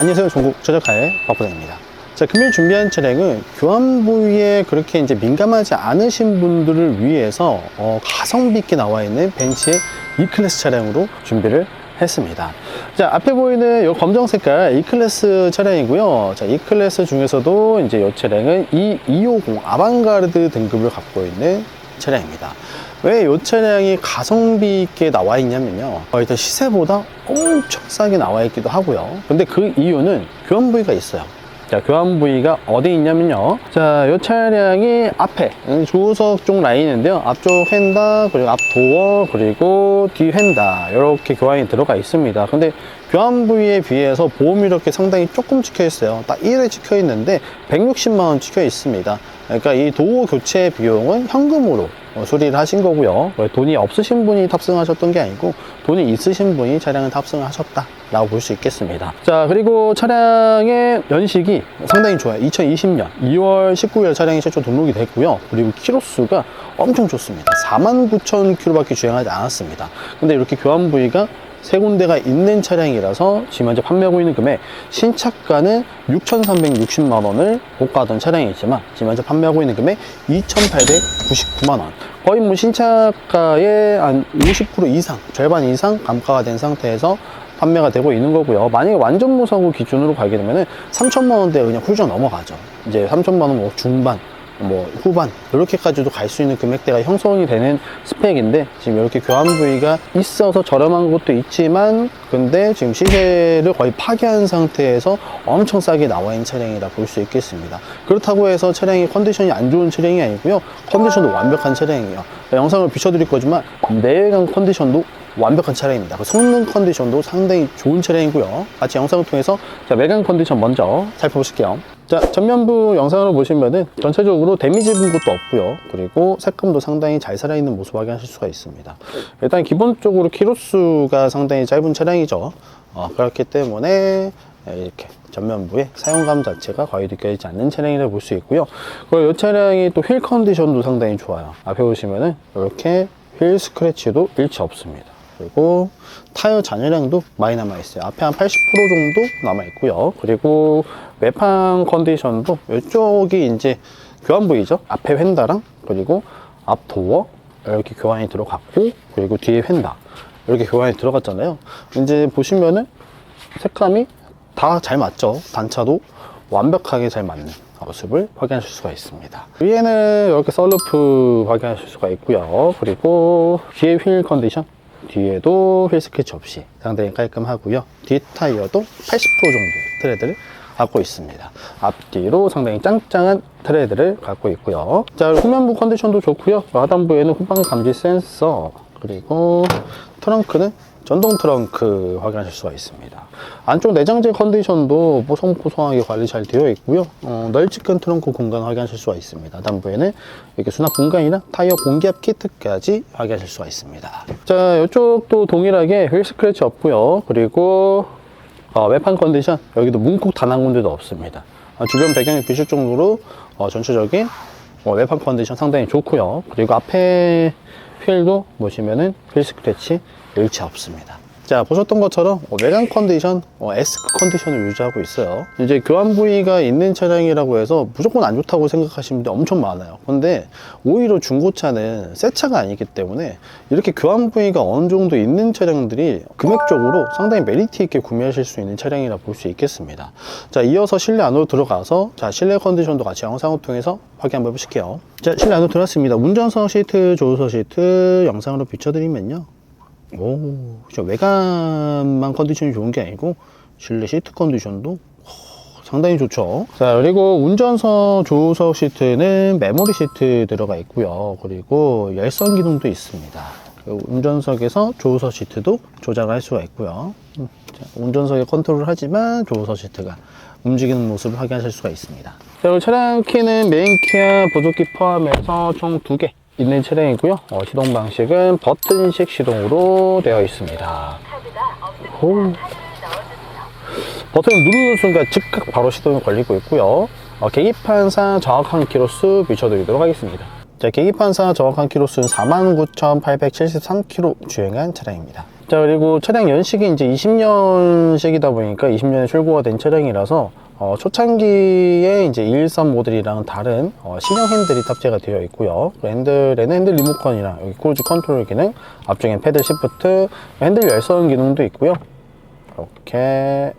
안녕하세요. 전국 저작가의 박부장입니다. 자, 금일 준비한 차량은 교환 부위에 그렇게 이제 민감하지 않으신 분들을 위해서 어, 가성비 있게 나와 있는 벤츠의 E클래스 차량으로 준비를 했습니다. 자, 앞에 보이는 이 검정 색깔 E클래스 차량이고요. 자, E클래스 중에서도 이제 이 차량은 E250 아방가르드 등급을 갖고 있는 차량입니다. 왜 이 차량이 가성비 있게 나와 있냐면요. 어, 일단 시세보다 엄청 싸게 나와 있기도 하고요. 근데 그 이유는 교환 부위가 있어요. 자, 교환 부위가 어디 있냐면요. 자, 이 차량이 앞에 음, 조수석 쪽 라인인데요. 앞쪽 휀다, 그리고 앞 도어, 그리고 뒤 휀다. 이렇게 교환이 들어가 있습니다. 근데 교환 부위에 비해서 보험 이렇게 상당히 조금 찍혀 있어요. 딱 1회 찍혀 있는데 160만원 찍혀 있습니다. 그러니까 이 도어 교체 비용은 현금으로 어, 수리를 하신 거고요. 돈이 없으신 분이 탑승하셨던 게 아니고 돈이 있으신 분이 차량을 탑승을 하셨다 라고 볼 수 있겠습니다. 자 그리고 차량의 연식이 상당히 좋아요. 2020년 2월 19일 차량이 최초 등록이 됐고요. 그리고 키로수가 엄청 좋습니다. 49,000km밖에 주행하지 않았습니다. 근데 이렇게 교환 부위가 세 군데가 있는 차량이라서 지금 현재 판매하고 있는 금액 신차가는 6,360만 원을 고가하던 차량이지만 지금 현재 판매하고 있는 금액 2,899만 원. 거의 뭐 신차가의 한 50% 이상 절반 이상 감가가 된 상태에서 판매가 되고 있는 거고요. 만약에 완전 무사고 기준으로 가게 되면은 3천만 원대 그냥 훌쩍 넘어가죠. 이제 3천만 원뭐 중반 뭐 후반 이렇게까지도 갈 수 있는 금액대가 형성이 되는 스펙인데 지금 이렇게 교환 부위가 있어서 저렴한 것도 있지만 근데 지금 시세를 거의 파괴한 상태에서 엄청 싸게 나와 있는 차량이라 볼 수 있겠습니다 그렇다고 해서 차량이 컨디션이 안 좋은 차량이 아니고요 컨디션도 완벽한 차량이에요 영상을 비춰드릴 거지만 내외관 컨디션도 완벽한 차량입니다. 그 성능 컨디션도 상당히 좋은 차량이고요. 같이 영상을 통해서 자, 외관 컨디션 먼저 살펴보실게요. 자, 전면부 영상으로 보시면은 전체적으로 데미지 본 것도 없고요. 그리고 색감도 상당히 잘 살아있는 모습 확인하실 수가 있습니다. 일단 기본적으로 키로수가 상당히 짧은 차량이죠. 어, 그렇기 때문에 이렇게 전면부의 사용감 자체가 거의 느껴지지 않는 차량이라고 볼 수 있고요. 그리고 이 차량이 또 휠 컨디션도 상당히 좋아요. 앞에 보시면은 이렇게 휠 스크래치도 일치 없습니다. 그리고 타이어 잔여량도 많이 남아 있어요. 앞에 한 80% 정도 남아 있고요. 그리고 외판 컨디션도 이쪽이 이제 교환 부위죠. 앞에 휀다랑 그리고 앞 도어 이렇게 교환이 들어갔고 그리고 뒤에 휀다 이렇게 교환이 들어갔잖아요. 이제 보시면은 색감이 다 잘 맞죠. 단차도 완벽하게 잘 맞는 모습을 확인하실 수가 있습니다. 위에는 이렇게 썰루프 확인하실 수가 있고요. 그리고 뒤에 휠 컨디션 뒤에도 휠 스케치 없이 상당히 깔끔하고요. 뒤 타이어도 80% 정도 트레드를 갖고 있습니다. 앞뒤로 상당히 짱짱한 트레드를 갖고 있고요. 자, 후면부 컨디션도 좋고요. 하단부에는 후방 감지 센서 그리고 트렁크는 전동 트렁크 확인하실 수가 있습니다. 안쪽 내장재 컨디션도 뽀송뽀송하게 관리 잘 되어 있고요. 어, 널찍한 트렁크 공간 확인하실 수가 있습니다. 하단부에는 이렇게 수납 공간이나 타이어 공기압 키트까지 확인하실 수가 있습니다. 자, 이쪽도 동일하게 휠 스크래치 없고요. 그리고 어, 외판 컨디션 여기도 문콕 단 한 군데도 없습니다. 어, 주변 배경이 비실 정도로 어, 전체적인 어, 외판 컨디션 상당히 좋고요. 그리고 앞에 휠도 보시면은 휠 스크래치 일치 없습니다. 자 보셨던 것처럼 어, 외관 컨디션 어, S급 컨디션을 유지하고 있어요. 이제 교환 부위가 있는 차량이라고 해서 무조건 안 좋다고 생각하시는 분들 엄청 많아요. 근데 오히려 중고차는 새 차가 아니기 때문에 이렇게 교환 부위가 어느 정도 있는 차량들이 금액적으로 상당히 메리트 있게 구매하실 수 있는 차량이라 볼 수 있겠습니다. 자 이어서 실내 안으로 들어가서 자 실내 컨디션도 같이 영상을 통해서 확인 한번 해보실게요. 자 실내 안으로 들어왔습니다. 운전석 시트 조수석 시트 영상으로 비춰드리면요 오, 저 외관만 컨디션이 좋은 게 아니고 실내 시트 컨디션도 오, 상당히 좋죠. 자, 그리고 운전석 조수석 시트는 메모리 시트 들어가 있고요. 그리고 열선 기능도 있습니다. 그리고 운전석에서 조수석 시트도 조작을 할 수가 있고요. 음, 자, 운전석에 컨트롤을 하지만 조수석 시트가 움직이는 모습을 확인하실 수가 있습니다. 자, 차량 키는 메인 키와 보조키 포함해서 총두개 있는 차량이고요. 어, 시동 방식은 버튼식 시동으로 되어 있습니다. 오. 버튼을 누르는 순간 즉각 바로 시동이 걸리고 있고요. 어, 계기판상 정확한 키로수 비춰드리도록 하겠습니다. 자, 계기판사 정확한 키로수는 49,873km 주행한 차량입니다. 자, 그리고 차량 연식이 이제 20년식이다 보니까 20년에 출고가 된 차량이라서 어, 초창기에 이제 213 모델이랑 다른 어, 신형 핸들이 탑재가 되어 있고요. 그 핸들에는 핸들 리모컨이랑 여기 크루즈 컨트롤 기능, 앞쪽엔 패들 시프트, 핸들 열선 기능도 있고요. 이렇게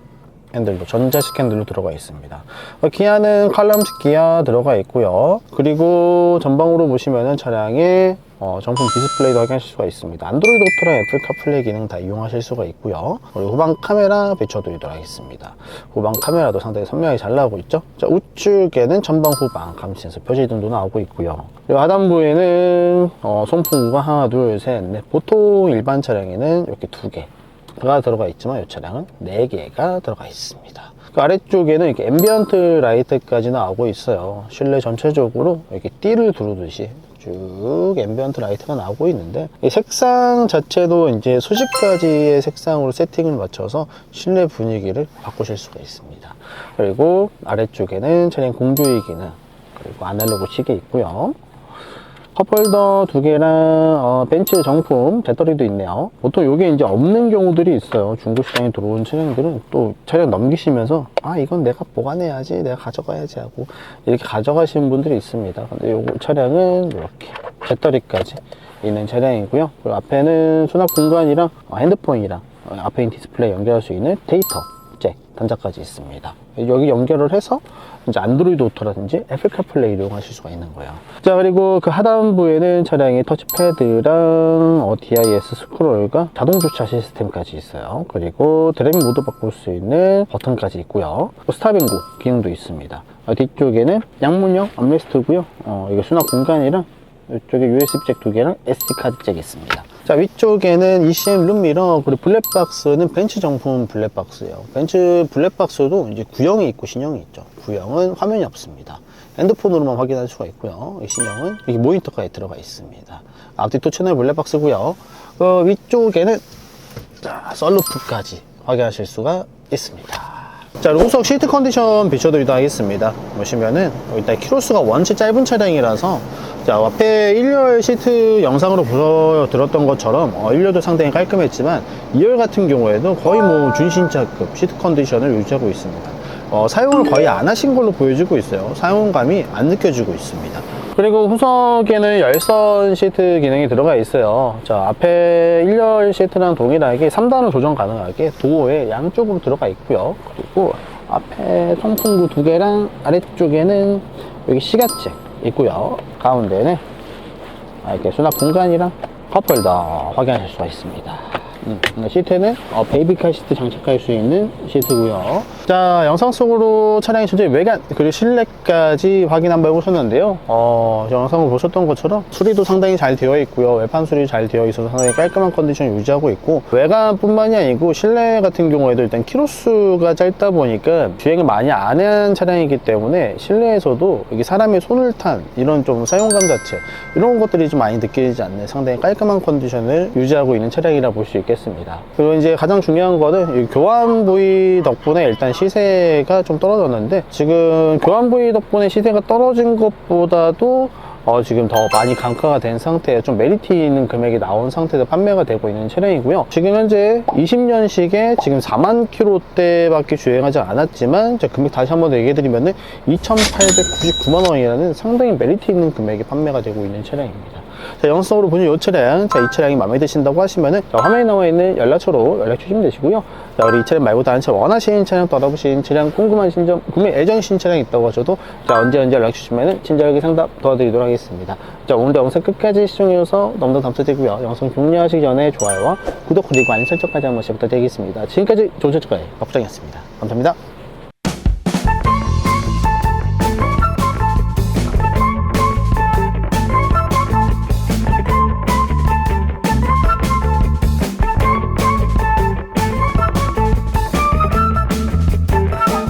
핸들도 전자식 핸들로 들어가 있습니다. 어, 기아는 칼럼식 기아 들어가 있고요. 그리고 전방으로 보시면은 차량에 어, 정품 디스플레이도 확인하실 수가 있습니다. 안드로이드 오토랑 애플 카플레이 기능 다 이용하실 수가 있고요. 그리고 후방 카메라 비춰드리도록 하겠습니다. 후방 카메라도 상당히 선명하게 잘 나오고 있죠. 자, 우측에는 전방 후방 감시 센서 표시 등도 나오고 있고요. 그리고 하단부에는 어, 송풍구가 하나, 둘, 셋, 넷. 보통 일반 차량에는 이렇게 두 개. 가 들어가 있지만 이 차량은 4개가 들어가 있습니다. 그 아래쪽에는 이렇게 앰비언트 라이트까지 나오고 있어요. 실내 전체적으로 이렇게 띠를 두르듯이 쭉 앰비언트 라이트가 나오고 있는데 이 색상 자체도 이제 수십 가지의 색상으로 세팅을 맞춰서 실내 분위기를 바꾸실 수가 있습니다. 그리고 아래쪽에는 차량 공조기 기능 그리고 아날로그 시계 있고요. 컵홀더 두 개랑 어, 벤츠 정품 배터리도 있네요. 보통 이게 이제 없는 경우들이 있어요. 중고 시장에 들어온 차량들은 또 차량 넘기시면서 아 이건 내가 보관해야지, 내가 가져가야지 하고 이렇게 가져가시는 분들이 있습니다. 근데 이 차량은 이렇게 배터리까지 있는 차량이고요. 그리고 앞에는 수납 공간이랑 어, 핸드폰이랑 어, 앞에 있는 디스플레이 연결할 수 있는 데이터 잭 단자까지 있습니다. 여기 연결을 해서 이제 안드로이드 오토라든지 애플 카플레이 이용하실 수가 있는 거예요. 자 그리고 그 하단부에는 차량의 터치패드랑 어, DIS 스크롤과 자동 주차 시스템까지 있어요. 그리고 드라이빙 모드 바꿀 수 있는 버튼까지 있고요. 또 스탑앤고 기능도 있습니다. 어, 뒤쪽에는 양문형 암레스트고요. 어, 이게 수납 공간이랑 이쪽에 USB 잭 두 개랑 SD 카드 잭이 있습니다. 자 위쪽에는 ECM 룸미러 그리고 블랙박스는 벤츠 정품 블랙박스예요. 벤츠 블랙박스도 이제 구형이 있고 신형이 있죠. 구형은 화면이 없습니다. 핸드폰으로만 확인할 수가 있고요. 이 신형은 여기 모니터까지 들어가 있습니다. 앞뒤 또 채널 블랙박스고요. 그 위쪽에는 자, 썰루프까지 확인하실 수가 있습니다. 자, 우석 시트 컨디션 비춰드리도록 하겠습니다. 보시면은, 일단 키로수가 원체 짧은 차량이라서, 자, 앞에 1열 시트 영상으로 보여드렸던 것처럼, 어, 1열도 상당히 깔끔했지만, 2열 같은 경우에도 거의 뭐 준신차급 시트 컨디션을 유지하고 있습니다. 어, 사용을 거의 안 하신 걸로 보여지고 있어요. 사용감이 안 느껴지고 있습니다. 그리고 후석에는 열선 시트 기능이 들어가 있어요. 자, 앞에 1열 시트랑 동일하게 3단을 조정 가능하게 도어에 양쪽으로 들어가 있고요. 그리고 앞에 통풍구 두 개랑 아래쪽에는 여기 시가책 있고요. 가운데는 아, 이렇게 수납 공간이랑 컵홀더 확인하실 수가 있습니다. 음, 시트는 어, 베이비카 시트 장착할 수 있는 시트고요. 자, 영상 속으로 차량의 전체 외관 그리고 실내까지 확인 한번 해보셨는데요. 어, 영상을 보셨던 것처럼 수리도 상당히 잘 되어 있고요. 외판 수리 잘 되어 있어서 상당히 깔끔한 컨디션 유지하고 있고 외관뿐만이 아니고 실내 같은 경우에도 일단 키로수가 짧다 보니까 주행을 많이 안 한 차량이기 때문에 실내에서도 여기 사람의 손을 탄 이런 좀 사용감 자체 이런 것들이 좀 많이 느껴지지 않는 상당히 깔끔한 컨디션을 유지하고 있는 차량이라 볼 수 있겠습니다. 그리고 이제 가장 중요한 거는 이 교환 부위 덕분에 일단 시세가 좀 떨어졌는데 지금 교환 부위 덕분에 시세가 떨어진 것보다도 어, 지금 더 많이 강가가 된 상태에 좀 메리트 있는 금액이 나온 상태에서 판매가 되고 있는 차량이고요. 지금 현재 20년식에 지금 4만 킬로대밖에 주행하지 않았지만 자, 금액 다시 한번 얘기해드리면은 2,899만 원이라는 상당히 메리트 있는 금액이 판매가 되고 있는 차량입니다. 자, 영상으로 보는 이 차량, 자, 이 차량이 마음에 드신다고 하시면은 자, 화면에 나와 있는 연락처로 연락 주시면 되시고요. 자, 우리 이 차량 말고 다른 차 원하시는 차량 또 알아보신 차량 궁금하신 점, 구매 애정이신 차량 있다고 하셔도 자, 언제 언제 연락 주시면은 친절하게 상담 도와드리도록 하겠습니다. 자, 오늘도 영상 끝까지 시청해주셔서 너무나 감사드리고요. 영상 종료하시기 전에 좋아요와 구독 그리고 알림 설정까지 한 번씩 부탁드리겠습니다. 지금까지 조조조가의 박부장이었습니다. 감사합니다.